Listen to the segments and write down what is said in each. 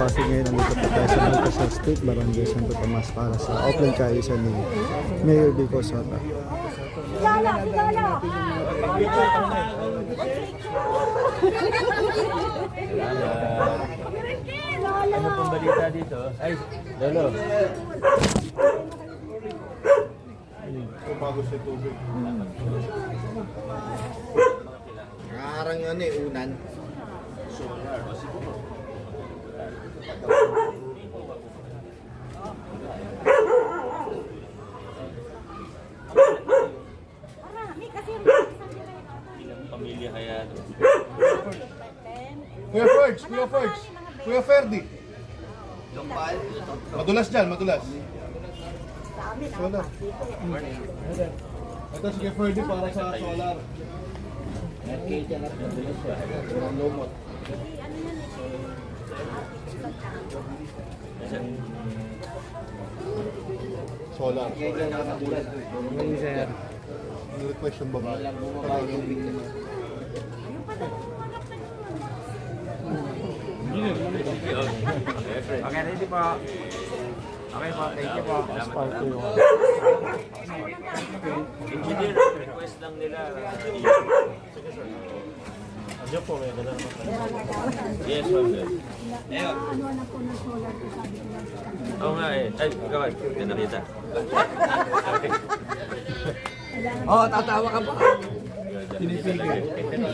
Pasig ngayon. Nandito po tayo sa Baltasar Street, Barangay Santo Tomas para sa open kaayusan ni Mayor Vico Sota. Ano pong balita dito? Ay, Lolo. Nakakarang ano eh, unan. Direkto. Ilang pamilya kaya? Kuya Ferds, Kuya Ferds, Kuya Ferdi. Madulas dyan, madulas. Na. Solar. Ito si Kuya Ferdi para sa solar. Solar. Ang request yung babae. Okay, ready po. Okay po, thank you po. Sparko yung Engineer, request lang nila. Diyan po, may gano'n Yes, ma'am. Ano na po ng solar ko sabi ko lang sa kanila. Oo nga eh. Ay, gawin. Ganda rita. Oo, tatawa ka pa. Pinipigil.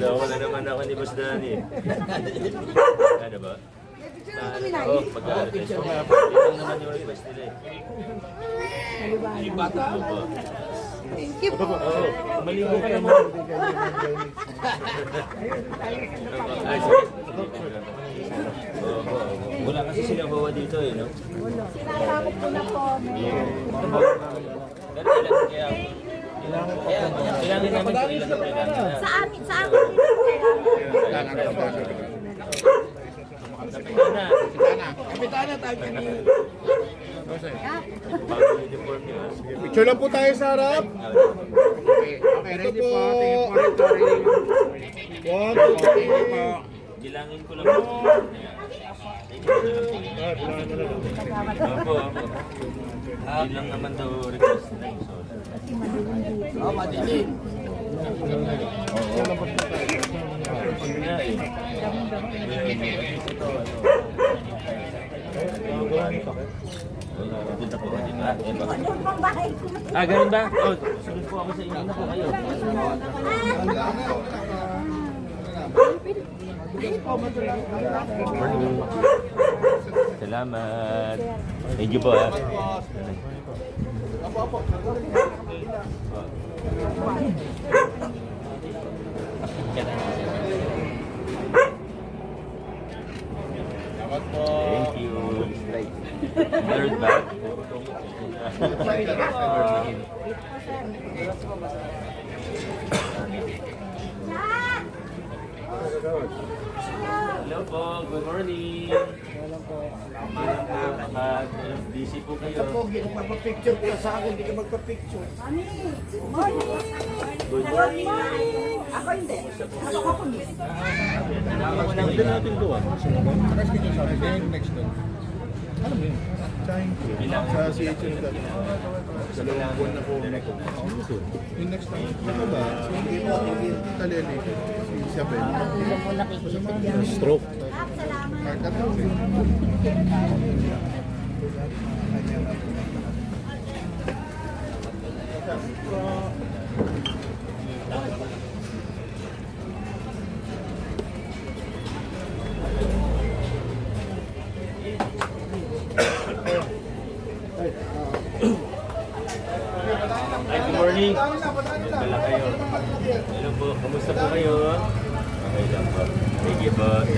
Loko na naman ako ni Boss Danny. Ano ba? Oo, nga, lang naman yung request nila eh. Bata po. Oo, maligo ka naman. Ay, sige. Oo, oo. Wala kasi silang bawa dito eh, no? Sinasakop ko na po. Ganun lang kaya kaya kailangan namin ito ilan na kailangan. Sa amin, sa amin din po. Kapitana, Kapitana, tayo. Sige. Picture lang po tayo sa harap. Okay, okay, ready po. Tingin po po rin. One, two, three. Bilangin ko lang po. Opo, opo. Yun lang naman daw request nila yung soda. Oo, madilim. Ito, ano. Pupunta po ka dito. Ah, ganun ba? Oh, sunod po ako sa inyo. Ano po kayo? Salamat. Thank you po ah. Thank you. Meron ba? Hello po, good morning. Hello po. busy po kayo. Pogi, nagpapapicture ka sa akin, hindi ka magpapicture. Mami, morning. Good Good morning. Ako hindi. Ako ako hindi. Pwede natin doon. Akin. Next doon. Ano mo yun? Thank you. Sa CHN ka. Dalawang buwan na po. Yung next time. Ano ba? Si Taleli. Si Isabel. stroke. Salamat. Mark at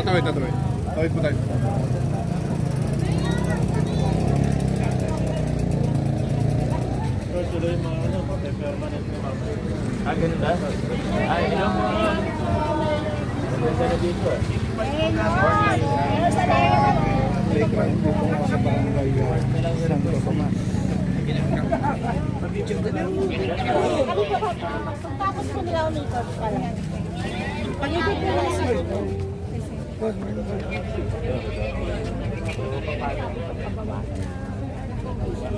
Tatawid, tatawid. Tawid po tayo. Tuloy mga ano, permanent na Ah, ganun ba? Ay, hello? Ganda na dito. Ayun na. Ayun sa layo. Playground po po sa barangay lang.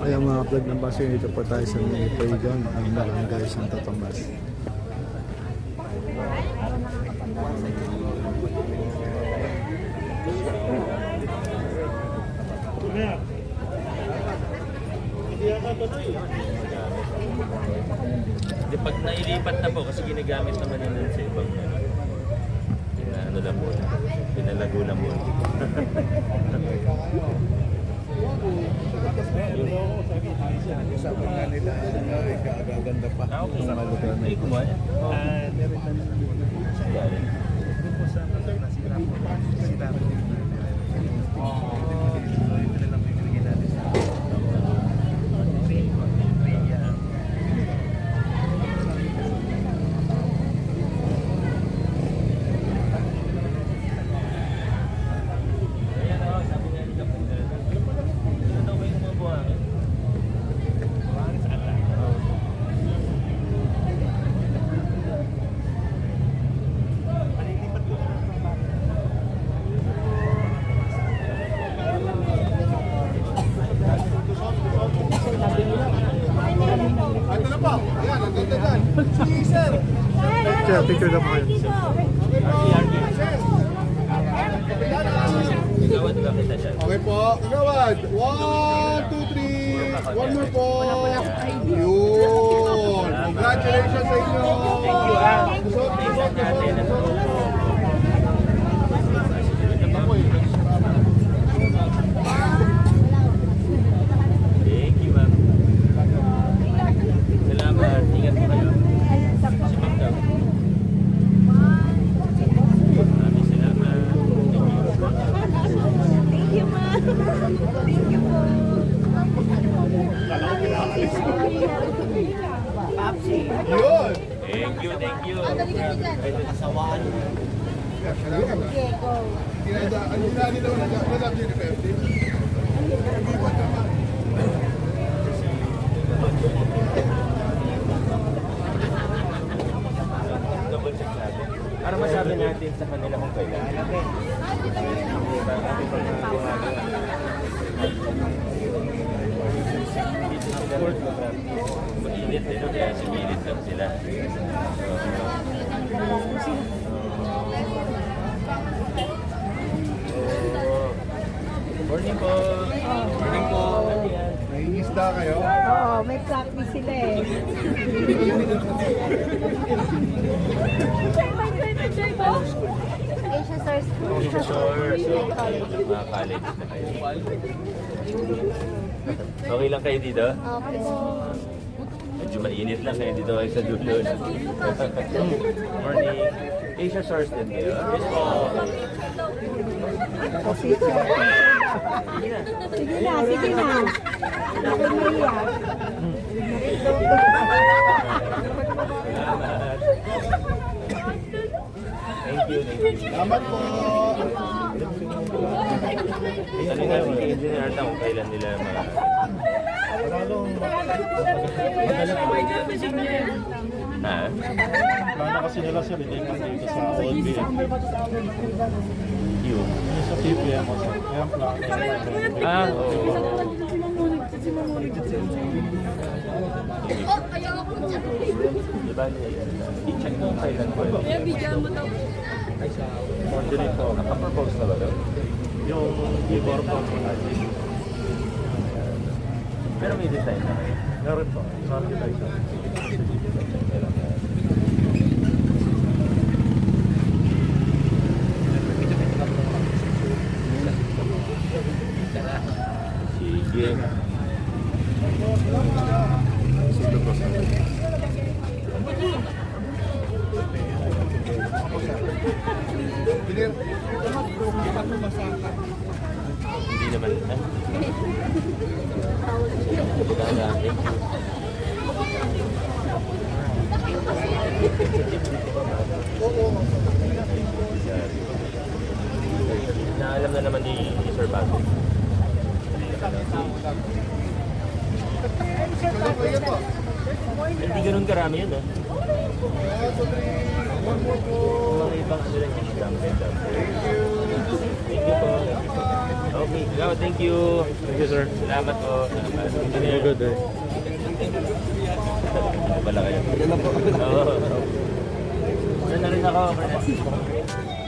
Kaya mga vlog ng base dito po tayo sa mini playground ng barangay Santo Tomas. Hindi, pag nailipat na po, kasi ginagamit naman yun dun sa ibang ano. Pina, ano lang po, pinalago lang po. Sabi nga nila, ay kagaganda pa. Sa mga lugar na ito. Ah, meron na naman. Doon po sa nasira po. Sila po din. So, ito na lang po yung nilagay natin sa Ayan, oh, sabi nga ni Kapag. Ano daw ba yung mga buhangin? Ito na po. Ayan, ang ganda dyan. Si Sir. Sir, picture na po kayo. Okay po. Gawad. One, two, three. One more po. Yun. Congratulations sa inyo. Thank you, ah. Kusot, kusot, Tingnan natin ang kusot. grupo. Thank you, ma'am. Salamat. Ingat po kayo. Si ma'am daw. Maraming salamat. Thank you, ma. Po. Yun. Thank you, thank you. Diego. Kinada, ang ginani daw na nalab ni Pepsi. Double check natin. Para masabi natin sa kanila kung kailan. Mainit eh, no? kaya sigilid lang sila. So, Morning po. Morning po. Nangingisda kayo? Oo, may practice sila eh. Asia Stars School. Sure. So, mga college na kayo. Okay lang kayo dito? Okay. Medyo mainit lang kayo dito kayo sa dulo. Morning. Asia Source din kayo? Yes po. Sige na, sige na. Ako Maria. Salamat. Thank you, thank you. Salamat po. Sabi nga kay Engineer Arta kung kailan nila ma... Ha? Plano kasi nila sir, hindi ka dito sa OBM. Yun. Sa TPM o sir. Kaya ang plano nila. Ah, oo. Diba, i-check mo kailan po. Kaya bigyan mo daw. Dirito, nakapropose na ba daw? Yung Ivor po, Pero may design na kayo. meron po. Sa architecture. Sige. Engineer, Hindi naman. Ha? Wala na. Alam na naman ni Sir Patrick. Hindi ganun karami yun, ah. Mga ibang ano lang yung dump and dump. Thank you po. Go, thank you. Thank you, sir. Salamat po. Salamat. Have a good day. Ano pala kayo? Oo. Saan na rin ako, Fernando?